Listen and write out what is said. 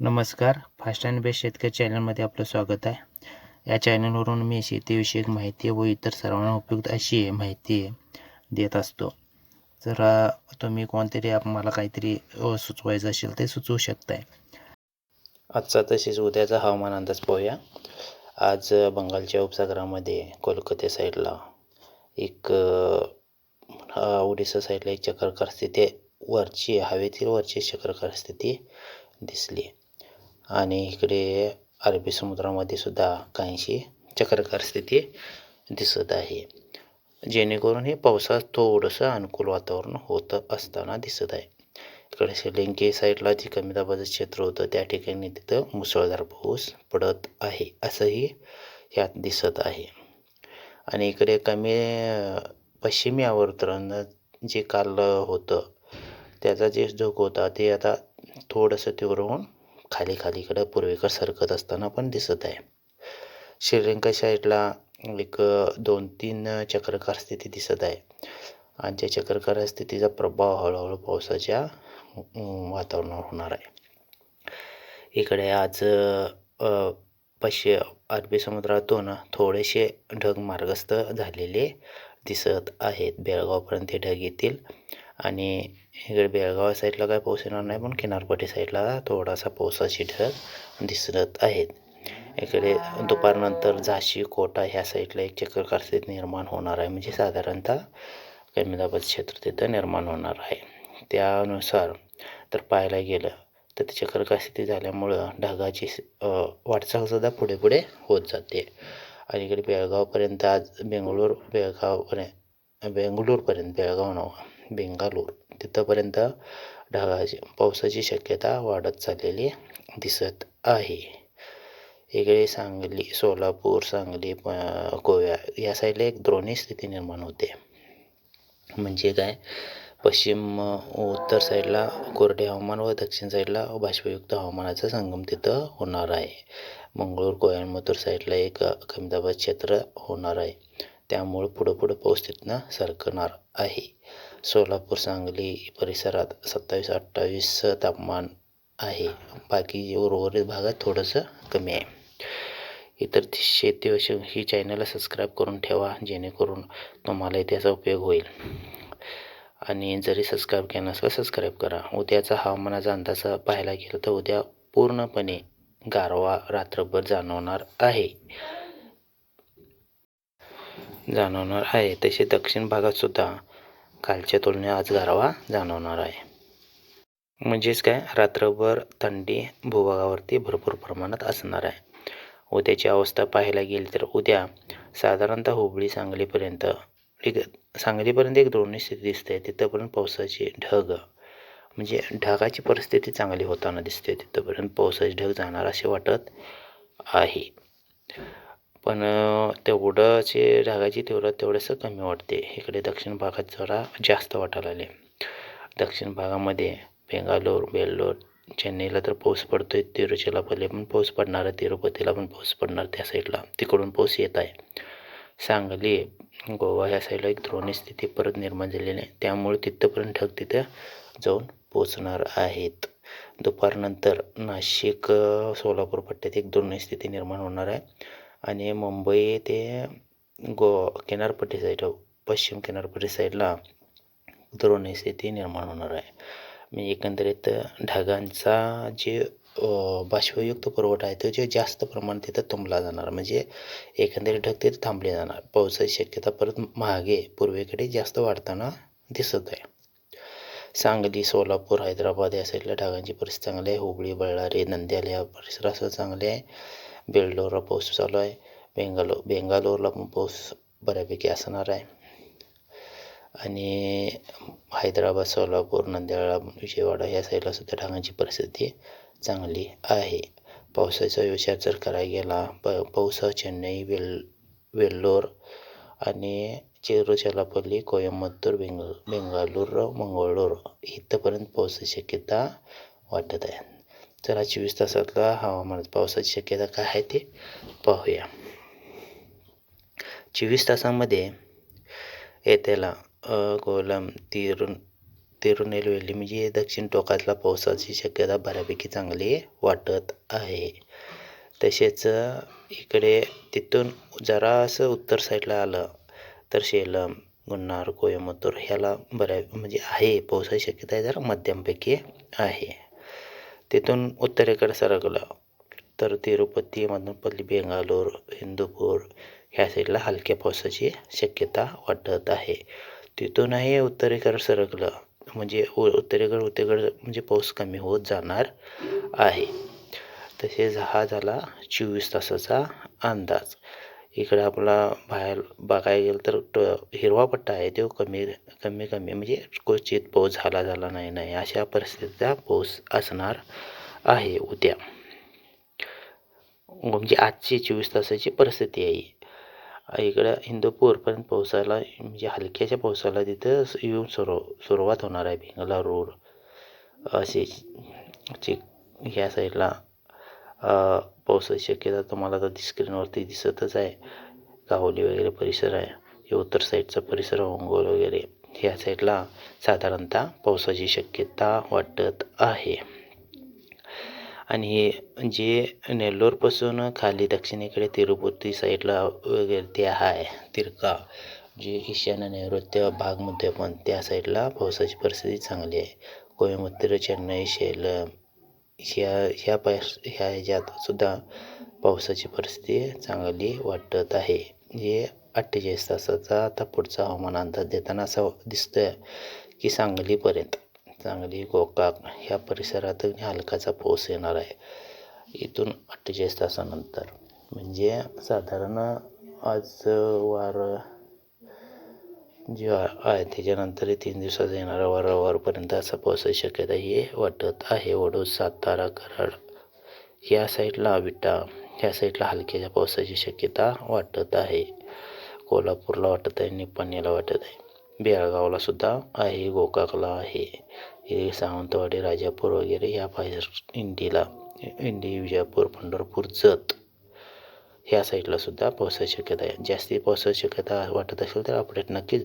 नमस्कार. Fast and best शेतकरी चॅनलमध्ये आपलं स्वागत आहे. या चॅनलवरून मी शेतीविषयक माहिती व इतर सर्वांना उपयुक्त अशी माहिती देत असतो. जर तुम्ही कोणतरी मला काहीतरी सुचवायचं असेल ते सुचवू शकताय. आजचा तसेच उद्याचा हवामान अंदाज पाहूया. आज बंगालच्या उपसागरामध्ये कोलकाता साईडला एक ओडिसा साईडला एक चक्रकार स्थिती वरची हवेतील वरची चक्रकार स्थिती दिसली. आणि इकडे अरबी समुद्रामध्ये सुद्धा काहीशी चक्राकार स्थिती दिसत आहे. जेणेकरून हे पावसात थोडंसं अनुकूल वातावरण होत असताना दिसत आहे. इकडे श्रीलंके साईडला जे कमी दाबाचं क्षेत्र होतं त्या ठिकाणी तिथं मुसळधार पाऊस पडत आहे असंही यात दिसत आहे. आणि इकडे कमी पश्चिमी आवर्तन जे काल होतं त्याचा जे झोक होता ते आता थोडंसं तीव्र होऊन खाली खालीकडं पूर्वेकडे सरकत असताना पण दिसत आहे. श्रीलंका साईडला एक दोन तीन चक्राकार स्थिती दिसत आहे. आणि त्या चक्राकार स्थितीचा प्रभाव हळूहळू पावसाच्या वातावरणावर होणार आहे. इकडे आज पश्चि पश्चिम अरबी समुद्रातून थोडेसे ढग मार्गस्थ झालेले दिसत आहेत. बेळगावपर्यंत हे ढग येतील. आणि इकडे बेळगाव साईडला काय पाऊस येणार नाही पण किनारपट्टी साईडला थोडासा पावसाची ढग दिसत आहेत. इकडे दुपारनंतर झाशी कोटा ह्या साईडला एक चक्राकार स्थिती निर्माण होणार आहे. म्हणजे साधारणतः कमी दाबाचं क्षेत्र तिथं निर्माण होणार आहे. त्यानुसार तर पाहायला गेलं तर ते चक्रकारस्थिती झाल्यामुळं ढगाची वाटचालसुद्धा पुढे पुढे होत जाते. आणि इकडे बेळगावपर्यंत आज बेंगळूर बेळगावपर्यंत बेंगळूरपर्यंत बेळगाव नाव. बेंगालूर. तिथंपर्यंत ढगाची पावसाची शक्यता वाढत चाललेली दिसत आहे. इकडे सांगली सोलापूर सांगली प- गोव्या या साईडला एक द्रोणी स्थिती निर्माण होते. म्हणजे काय? पश्चिम उत्तर साईडला कोरडे हवामान व दक्षिण साईडला बाष्पयुक्त हवामानाचा संगम तिथं होणार आहे. मंगळूर कोयंबतूर साईडला एक कमी दाबाचं क्षेत्र होणार आहे. त्यामुळं पुढं पुढं पाऊस तिथनं सरकणार आहे. सोलापूर सांगली परिसरात सत्तावीस अठ्ठावीस तापमान आहे. बाकी उर्वरित भागात थोडंसं कमी आहे. इतर शेती शेतीविषयक ही चॅनलला सबस्क्राईब करून ठेवा जेणेकरून तुम्हाला त्याचा उपयोग होईल. आणि जरी सबस्क्राईब केलं नसलं सबस्क्राईब करा. उद्याचा हवामानाचा अंदाज पाहायला गेलं तर उद्या पूर्णपणे गारवा रात्रभर जाणवणार आहे. जाणवणार आहे. तसे दक्षिण भागात सुद्धा कालच्या तुलनेत आज गारवा जाणवणार आहे. म्हणजेच काय? रात्रभर थंडी भूभागावरती भरपूर प्रमाणात असणार आहे. उद्याची अवस्था पाहायला गेली तर उद्या साधारणतः हुबळी सांगलीपर्यंत एक सांगलीपर्यंत एक दोन्ही स्थिती दिसते. तिथंपर्यंत पावसाचे ढग म्हणजे ढगाची परिस्थिती चांगली होताना दिसते. तिथंपर्यंत पावसाचे ढग जाणार असे वाटत आहे. पण अ, तेवढंचे ढगाची तीव्रता तेवढंसं कमी वाटते. इकडे दक्षिण भागात जरा जास्त वाटायला लागले. दक्षिण भागामध्ये बेंगालोर बेल्लोर चेन्नईला तर पाऊस पडतोय तिरुचिरापल्ली पण पाऊस पडणार आहे तिरुपतीला पण पाऊस पडणार त्या साईडला. तिकडून पाऊस येत आहे. सांगली गोवा ह्या साईडला एक द्रोणी स्थिती परत निर्माण झालेली आहे. त्यामुळे तिथंपर्यंत ढग तिथं जाऊन पोचणार आहेत. दुपारनंतर नाशिक सोलापूर पट्ट्यात एक द्रोणी स्थिती निर्माण होणार आहे. आणि मुंबई ते गो किनारपट्टी साईड पश्चिम किनारपट्टी साईडला द्रोणी स्थिती निर्माण होणार आहे. म्हणजे एकंदरीत ढगांचा जे बाष्पयुक्त पुरवठा आहे तो जे जास्त प्रमाणात तिथं तुंबला जाणार म्हणजे एकंदरीत ढग तिथे थांबले जाणार. पावसाची शक्यता परत मागे पूर्वेकडे जास्त वाढताना दिसत आहे. सांगली सोलापूर हैदराबाद या साईडला ढगांची परिस्थिती चांगली आहे. हुबळी बळ्ळारी नंद्याल या परिसरात चांगले आहे. बेल्लोरला पाऊस चालू आहे. बेंगालो बेंगालोरला पण पाऊस बऱ्यापैकी असणार आहे. आणि हैदराबाद सोलापूर नंद्याळ विजयवाडा या साईडला सुद्धा ढगांची परिस्थिती चांगली आहे. पावसाचा विचार जर करायला गेला प पाऊस चेन्नई वेल वेल्लोर आणि चिरुचिरापल्ली कोयंबतूर बेंग बेंगालूर मंगळूर इथंपर्यंत पावसाची शक्यता वाटत आहे. चला चोवीस तासातला हवामानात पावसाची शक्यता काय आहे ते पाहूया. चोवीस तासामध्ये येत्याला अकोलम तिरून तिरुनेलवेली म्हणजे दक्षिण टोकातला पावसाची शक्यता बऱ्यापैकी चांगली वाटत आहे. तसेच इकडे तिथून जरा असं उत्तर साईडला आलं तर शेलम गुन्नार कोयमुत्तूर ह्याला बऱ्या म्हणजे आहे पावसाची शक्यता आहे जरा मध्यमपैकी आहे. तिथून उत्तरेकडे सरकलं. तर तिरुपतीमधून पल्ली बेंगालोर हिंदूपूर ह्या साईडला हलक्या पावसाची शक्यता वाटत आहे. तिथूनही उत्तरेकडे सरकलं. म्हणजे उ उत्तरेकडे उत्तरेकडे म्हणजे पाऊस कमी होत जाणार आहे. तसेच हा झाला चोवीस तासाचा अंदाज. इकडं आपला बाहेर बघायला गेलं तर ट हिरवा पट्टा आहे तो कमी कमी कमी म्हणजे क्वचित पाऊस झाला झाला नाही नाही अशा परिस्थितीचा पाऊस असणार आहे उद्या. म्हणजे आजची चोवीस तासाची परिस्थिती आहे इकडं हिंदूपूरपर्यंत पावसाला म्हणजे हलक्याच्या पावसाला तिथं येऊन सुरू सुरुवात होणार आहे बेंगलारूर असे चिक ह्या साईडला पावसाची शक्यता तुम्हाला तर स्क्रीनवरती दिसतच आहे. गावली वगैरे परिसर आहे. हे उत्तर साईडचा परिसर ओंगोल वगैरे. ह्या साईडला साधारणतः पावसाची शक्यता वाटत आहे. आणि हे जे नेल्लोरपासून खाली दक्षिणेकडे तिरुपती साईडला वगैरे ते आहे तिरका जे ईशान्य नैऋत्य भागमध्ये पण त्या साईडला पावसाची परिस्थिती चांगली आहे. कोयमुत्तूर चेन्नई शैलम ह्या ह्या पास ह्या ह्याच्यात सुद्धा पावसाची परिस्थिती चांगली वाटत आहे. हे अठ्ठेचाळीस तासाचा आता पुढचा हवामान अंदाज देताना असं दिसतं की सांगलीपर्यंत सांगली गोकाक ह्या परिसरात हलकाचा पाऊस येणार आहे. इथून अठ्ठेचाळीस तासानंतर. म्हणजे साधारण आज वार जे आहे त्याच्यानंतर तीन दिवसाचा येणारा वार रविवारपर्यंत असा पावसाची शक्यता ही वाटत आहे वडोद सातारा कराड. या साईडला विटा ह्या साईडला हलक्याच्या पावसाची शक्यता वाटत आहे. कोल्हापूरला वाटत आहे निपाणीला वाटत आहे. बेळगावला सुद्धा आहे गोकाकला आहे. हे सावंतवाडी राजापूर वगैरे या बाहेर इंडीला इंडी विजापूर पंढरपूर जत ह्या साईडला सुद्धा पावसाची शक्यता आहे. जास्ती पावसाची शक्यता वाटत असेल तर अपडेट नक्कीच